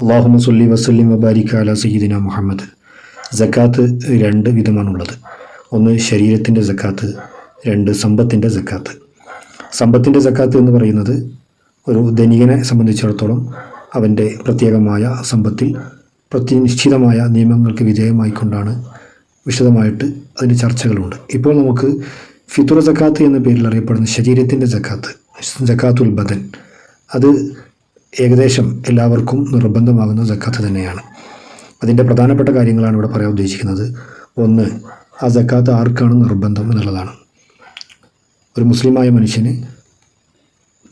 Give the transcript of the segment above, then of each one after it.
അള്ളാഹുമ സുല്ലി വസല്ലിം വബാരിക അല സയ്യിദിന മുഹമ്മദ്. ജക്കാത്ത് രണ്ട് വിധമാണുള്ളത്. ഒന്ന് ശരീരത്തിന്റെ ജക്കാത്ത് രണ്ട് സമ്പത്തിന്റെ ജക്കാത്ത് സമ്പത്തിന്റെ ജക്കാത്ത് എന്ന് പറയുന്നത് ഒരു ധനികനെ സംബന്ധിച്ചിടത്തോളം അവന്റെ പ്രത്യേകമായ സമ്പത്തിൽ പ്രത്യനിശ്ചിതമായ നിയമങ്ങൾക്ക് വിധേയമായിക്കൊണ്ടാണ് വിശദമായിട്ട് അതിന്റെ ചർച്ചകളുണ്ട്. ഇപ്പോൾ നമുക്ക് ഫിത്തുറ ജക്കാത്ത് എന്ന പേരിൽ അറിയപ്പെടുന്ന ശരീരത്തിന്റെ ജക്കാത്ത് ജക്കാത്തുൽ ബദൻ. അത് ഏകദേശം എല്ലാവർക്കും നിർബന്ധമാകുന്ന സക്കാത്ത് തന്നെയാണ്. അതിന്റെ പ്രധാനപ്പെട്ട കാര്യങ്ങളാണ് ഇവിടെ പറയാൻ ഉദ്ദേശിക്കുന്നത്. ഒന്ന് ആ സക്കാത്ത് ആർക്കാണ് നിർബന്ധം എന്നുള്ളതാണ്. ഒരു മുസ്ലിമായ മനുഷ്യന്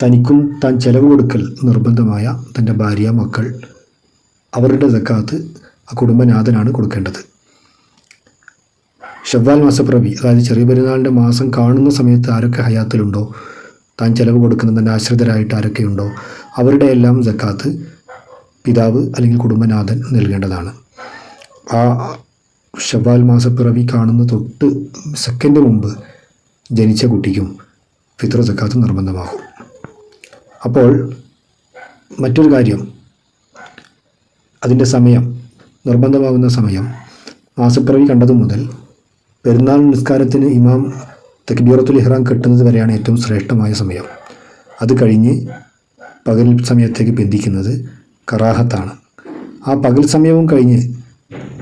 തനിക്കും താൻ ചെലവ് കൊടുക്കൽ നിർബന്ധമായ തന്റെ ഭാര്യ മക്കൾ അവരുടെ സക്കാത്ത് ആ കുടുംബനാഥനാണ് കൊടുക്കേണ്ടത്. ഷവ്വാൽ മാസപ്രവി അതായത് ചെറിയ പെരുന്നാളിന്റെ മാസം കാണുന്ന സമയത്ത് ആരൊക്കെ ഹയാത്തിലുണ്ടോ താൻ ചെലവ് കൊടുക്കുന്ന തന്റെ ആശ്രിതരായിട്ട് ആരൊക്കെയുണ്ടോ അവരുടെ എല്ലാം ജക്കാത്ത് പിതാവ് അല്ലെങ്കിൽ കുടുംബനാഥൻ നൽകേണ്ടതാണ്. ആ ഷവാൽ മാസപ്പിറവി കാണുന്ന തൊട്ട് സെക്കൻഡ് മുമ്പ് ജനിച്ച കുട്ടിക്കും ഫിത്ര ജക്കാത്ത് നിർബന്ധമാകും. അപ്പോൾ മറ്റൊരു കാര്യം അതിന്റെ സമയം നിർബന്ധമാകുന്ന സമയം മാസപ്പിറവി കണ്ടതു മുതൽ പെരുന്നാൾ നിസ്കാരത്തിന് ഇമാം തക്ബീറത്തുൽ ഇഹ്റാം കെട്ടുന്നത് വരെയാണ് ഏറ്റവും ശ്രേഷ്ഠമായ സമയം. അത് കഴിഞ്ഞ് പകൽ സമയത്തേക്ക് ബന്ധിക്കുന്നത് കറാഹത്താണ്. ആ പകൽ സമയവും കഴിഞ്ഞ്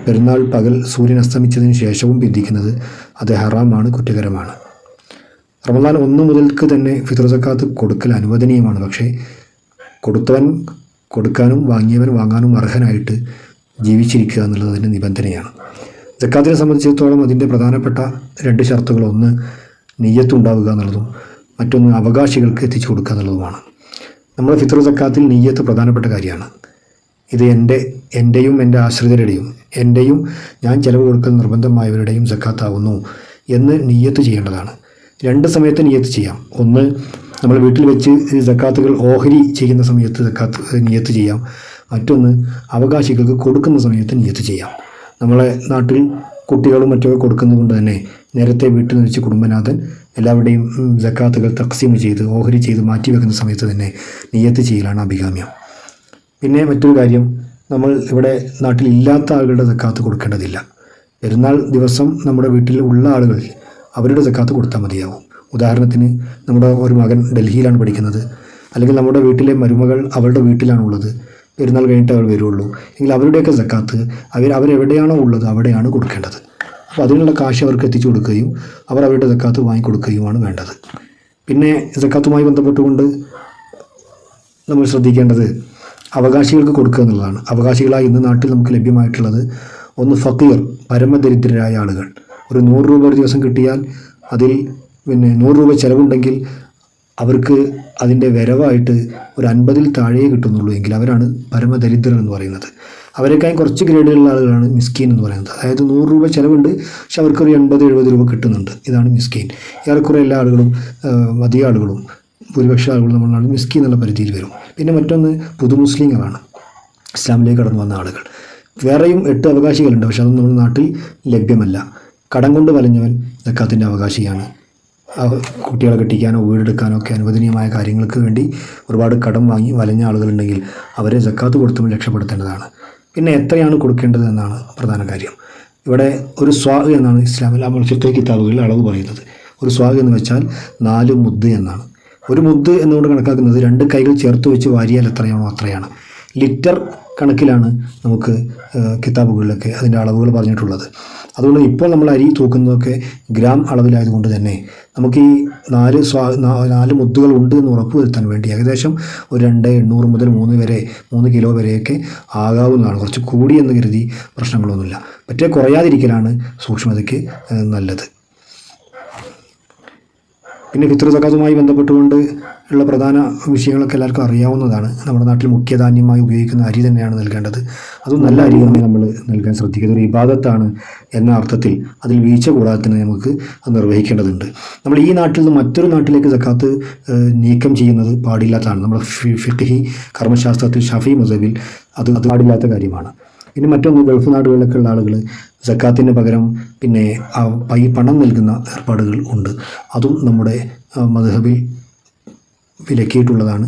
പെരുന്നാൾ പകൽ സൂര്യൻ അസ്തമിച്ചതിന് ശേഷവും ബന്ധിക്കുന്നത് അത് ഹറാമാണ് കുറ്റകരമാണ്. റമദാൻ ഒന്ന് മുതൽക്ക് തന്നെ ഫിത്ര സക്കാത്ത് കൊടുക്കൽ അനുവദനീയമാണ്. പക്ഷേ കൊടുത്തവൻ കൊടുക്കാനും വാങ്ങിയവൻ വാങ്ങാനും അർഹനായിട്ട് ജീവിച്ചിരിക്കുക എന്നുള്ളത് അതിന്റെ നിബന്ധനയാണ്. ജക്കാത്തിനെ സംബന്ധിച്ചിടത്തോളം അതിന്റെ പ്രധാനപ്പെട്ട രണ്ട് ഷർത്തുകൾ ഒന്ന് നെയ്യത്തുണ്ടാവുക എന്നുള്ളതും മറ്റൊന്ന് അവകാശികൾക്ക് എത്തിച്ചു കൊടുക്കുക എന്നുള്ളതുമാണ്. നമ്മുടെ ഫിത്ര സക്കാത്തിൽ നെയ്യത്ത് പ്രധാനപ്പെട്ട കാര്യമാണ്. ഇത് എന്റെ എന്റെയും എന്റെ ആശ്രിതരുടെയും എന്റെയും ഞാൻ ചിലവ് കൊടുക്കൽ നിർബന്ധമായവരുടെയും സക്കാത്താവുന്നു എന്ന് നെയ്യത്ത് ചെയ്യേണ്ടതാണ്. രണ്ട് സമയത്ത് നിയ്യത്ത് ചെയ്യാം. ഒന്ന് നമ്മൾ വീട്ടിൽ വെച്ച് സക്കാത്തുകൾ ഓഹരി ചെയ്യുന്ന സമയത്ത് സക്കാത്ത് നിയ്യത്ത് ചെയ്യാം. മറ്റൊന്ന് അവകാശികൾക്ക് കൊടുക്കുന്ന സമയത്ത് നിയ്യത്ത് ചെയ്യാം. നമ്മളെ നാട്ടിൽ കുട്ടികളും മറ്റൊക്കെ കൊടുക്കുന്നത് കൊണ്ട് തന്നെ നേരത്തെ വീട്ടിൽ വെച്ച് കുടുംബനാഥൻ എല്ലാവരുടെയും ജക്കാത്തുകൾ തക്സീം ചെയ്ത് ഓഹരി ചെയ്ത് മാറ്റി വെക്കുന്ന സമയത്ത് തന്നെ നിയ്യത്ത് ചെയ്യലാണ് അഭികാമ്യം. പിന്നെ മറ്റൊരു കാര്യം നമ്മൾ ഇവിടെ നാട്ടിൽ ഇല്ലാത്ത ആളുകളുടെ സക്കാത്ത് കൊടുക്കേണ്ടതില്ല. പെരുന്നാൾ ദിവസം നമ്മുടെ വീട്ടിൽ ഉള്ള ആളുകൾ അവരുടെ സക്കാത്ത് കൊടുത്താൽ മതിയാവും. ഉദാഹരണത്തിന് നമ്മുടെ ഒരു മകൻ ഡൽഹിയിലാണ് പഠിക്കുന്നത്. അല്ലെങ്കിൽ നമ്മുടെ വീട്ടിലെ മരുമകൾ അവളുടെ വീട്ടിലാണുള്ളത്. പെരുന്നാൾ കഴിഞ്ഞിട്ട് അവർ വരുള്ളൂ. എങ്കിൽ അവരുടെയൊക്കെ സക്കാത്ത് അവർ അവരെവിടെയാണോ ഉള്ളത് അവിടെയാണ് കൊടുക്കേണ്ടത്. അപ്പോൾ അതിനുള്ള കാശ് അവർക്ക് എത്തിച്ചു കൊടുക്കുകയും അവർ അവരുടെ സക്കാത്ത് വാങ്ങിക്കൊടുക്കുകയുമാണ് വേണ്ടത്. പിന്നെ സക്കാത്തുമായി ബന്ധപ്പെട്ടുകൊണ്ട് നമ്മൾ ശ്രദ്ധിക്കേണ്ടത് അവകാശികൾക്ക് കൊടുക്കുക എന്നുള്ളതാണ്. അവകാശികളായി ഇന്ന് നാട്ടിൽ നമുക്ക് ലഭ്യമായിട്ടുള്ളത് ഒന്ന് ഫക്കീർ പരമദരിദ്രരായ ആളുകൾ. ഒരു നൂറ് രൂപ ഒരു ദിവസം കിട്ടിയാൽ അതിൽ പിന്നെ നൂറ് രൂപ ചിലവുണ്ടെങ്കിൽ അവർക്ക് അതിന്റെ വരവായിട്ട് ഒരു അൻപതിൽ താഴെ കിട്ടുന്നുള്ളൂ എങ്കിൽ അവരാണ് പരമദരിദ്രർ എന്ന് പറയുന്നത്. അവരെക്കാളും കുറച്ച് ഗ്രേഡിലുള്ള ആളുകളാണ് മിസ്കീൻ എന്ന് പറയുന്നത്. അതായത് നൂറ് രൂപ ചിലവുണ്ട് പക്ഷെ അവർക്കൊരു എൺപത് എഴുപത് രൂപ കിട്ടുന്നുണ്ട്. ഇതാണ് മിസ്കീൻ. ഏറെക്കുറെ എല്ലാ ആളുകളും അധിക ആളുകളും ഭൂരിപക്ഷ ആളുകളും നമ്മളാണ് മിസ്കീൻ മിസ്കി എന്നുള്ള പരിധിയിൽ വരും. പിന്നെ മറ്റൊന്ന് പുതു മുസ്ലിങ്ങളാണ് ഇസ്ലാമിലേക്ക് കടന്നു വന്ന ആളുകൾ. വേറെയും എട്ട് അവകാശികളുണ്ട് പക്ഷെ അതൊന്നും നമ്മുടെ നാട്ടിൽ ലഭ്യമല്ല. കടം കൊണ്ട് വലഞ്ഞവൻ ഇതൊക്കെ അതിന്റെ അവകാശിയാണ്. കുട്ടികളെ കെട്ടിക്കാനോ വീടെടുക്കാനോ ഒക്കെ അനുവദനീയമായ കാര്യങ്ങൾക്ക് വേണ്ടി ഒരുപാട് കടം വാങ്ങി വലഞ്ഞ ആളുകളുണ്ടെങ്കിൽ അവരെ ജക്കാത്ത് കൊടുത്തും രക്ഷപ്പെടുത്തേണ്ടതാണ്. പിന്നെ എത്രയാണ് കൊടുക്കേണ്ടത് എന്നാണ് പ്രധാന കാര്യം. ഇവിടെ ഒരു സ്വാഗ് എന്നാണ് ഇസ്ലാമിൽ അമൽ ഫിത്തർ കിതാബുകളിൽ അളവ് പറയുന്നത്. ഒരു സ്വാഗ് എന്ന് വെച്ചാൽ നാല് മുദ്ദ് എന്നാണ്. ഒരു മുദ്ദ് എന്നുകൊണ്ട് കണക്കാക്കുന്നത് രണ്ട് കൈകൾ ചേർത്ത് വെച്ച് വാരിയാൽ എത്രയാണോ അത്രയാണ്. ലിറ്റർ കണക്കിലാണ് നമുക്ക് കിതാബുകളിലൊക്കെ അതിന്റെ അളവുകൾ പറഞ്ഞിട്ടുള്ളത്. അതുകൊണ്ട് ഇപ്പോൾ നമ്മൾ അരി തൂക്കുന്നതൊക്കെ ഗ്രാം അളവിലായതുകൊണ്ട് തന്നെ നമുക്ക് ഈ നാല് സ്വാ നാല് മുത്തുകൾ ഉണ്ട് എന്ന് ഉറപ്പുവരുത്താൻ വേണ്ടി ഏകദേശം ഒരു രണ്ട് എണ്ണൂറ് മുതൽ മൂന്ന് വരെ മൂന്ന് കിലോ വരെയൊക്കെ ആകാവുന്നതാണ്. കുറച്ച് കൂടി എന്ന് കരുതി പ്രശ്നങ്ങളൊന്നുമില്ല. പറ്റേ കുറയാതിരിക്കലാണ് സൂക്ഷ്മതയ്ക്ക് നല്ലത്. പിന്നെ ഫിത്ര സക്കാത്തുമായി ബന്ധപ്പെട്ടുകൊണ്ട് ഉള്ള പ്രധാന വിഷയങ്ങളൊക്കെ എല്ലാവർക്കും അറിയാവുന്നതാണ്. നമ്മുടെ നാട്ടിൽ മുഖ്യധാന്യമായി ഉപയോഗിക്കുന്ന അരി തന്നെയാണ് നൽകേണ്ടത്. അതും നല്ല അരി തന്നെ നമ്മൾ നൽകാൻ ശ്രദ്ധിക്കുന്ന ഒരു ഇബാദത്താണ് എന്ന അർത്ഥത്തിൽ അതിൽ വീഴ്ച കൂടാതെ തന്നെ നമുക്ക് അത് നിർവഹിക്കേണ്ടതുണ്ട്. നമ്മൾ ഈ നാട്ടിൽ നിന്ന് മറ്റൊരു നാട്ടിലേക്ക് സക്കാത്ത് നീക്കം ചെയ്യുന്നത് പാടില്ലാത്തതാണ്. നമ്മുടെ ഫിഖി കർമ്മശാസ്ത്രത്തിൽ ഷഫി മസബിൽ അത് അത് പാടില്ലാത്ത കാര്യമാണ്. പിന്നെ മറ്റൊന്ന് ഗൾഫ് നാടുകളിലൊക്കെ ഉള്ള ആളുകൾ സക്കാത്തിന് പകരം പിന്നെ ആ പൈ പണം നൽകുന്ന ഏർപ്പാടുകൾ ഉണ്ട്. അതും നമ്മുടെ ആ, വിലക്കിയിട്ടുള്ളതാണ്.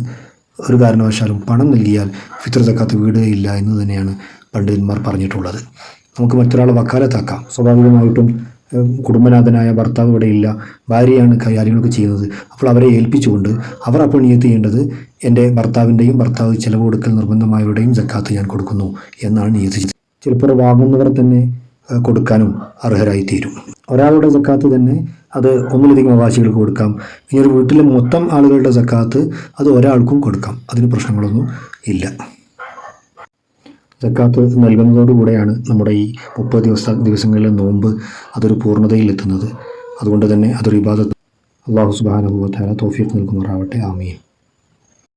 ഒരു കാരണവശാലും പണം നൽകിയാൽ ഫിത്ർ സക്കാത്ത് വീടുകയില്ല എന്ന് തന്നെയാണ് പണ്ഡിതന്മാർ പറഞ്ഞിട്ടുള്ളത്. നമുക്ക് മറ്റൊരാളെ വക്കാലത്താക്കാം. സ്വാഭാവികമായിട്ടും കുടുംബനാഥനായ ഭർത്താവ് ഇല്ല. ഭാര്യയാണ് കാര്യങ്ങളൊക്കെ ചെയ്യുന്നത്. അപ്പോൾ അവരെ ഏൽപ്പിച്ചുകൊണ്ട് അവർ അപ്പോൾ നീയത്ത് ചെയ്യേണ്ടത് എന്റെ ഭർത്താവിന്റെയും ഭർത്താവ് ചിലവ് കൊടുക്കൽ നിർബന്ധമായവരുടെയും ജക്കാത്ത് ഞാൻ കൊടുക്കുന്നു എന്നാണ് നീയത്ത് ചിലപ്പോൾ വാങ്ങുന്നവർ തന്നെ കൊടുക്കാനും അർഹരായിത്തീരും. ഒരാളുടെ ജക്കാത്ത് തന്നെ അത് ഒന്നിലധികം അവകാശികൾക്ക് കൊടുക്കാം. ഇനി ഒരു വീട്ടിലെ മൊത്തം ആളുകളുടെ ജക്കാത്ത് അത് ഒരാൾക്കും കൊടുക്കാം. അതിന് പ്രശ്നങ്ങളൊന്നും ഇല്ല. സക്കാത്ത് നൽകുന്നതോടുകൂടെയാണ് നമ്മുടെ ഈ മുപ്പത് ദിവസ ദിവസങ്ങളിലെ നോമ്പ് അതൊരു പൂർണതയിൽ എത്തുന്നത് അതുകൊണ്ട് തന്നെ അതൊരു ഇബാദത്ത്. അള്ളാഹു സുബാനുഭവത്താല തോഫിയത്ത് നൽകുമാറാവട്ടെ. ആമീൻ.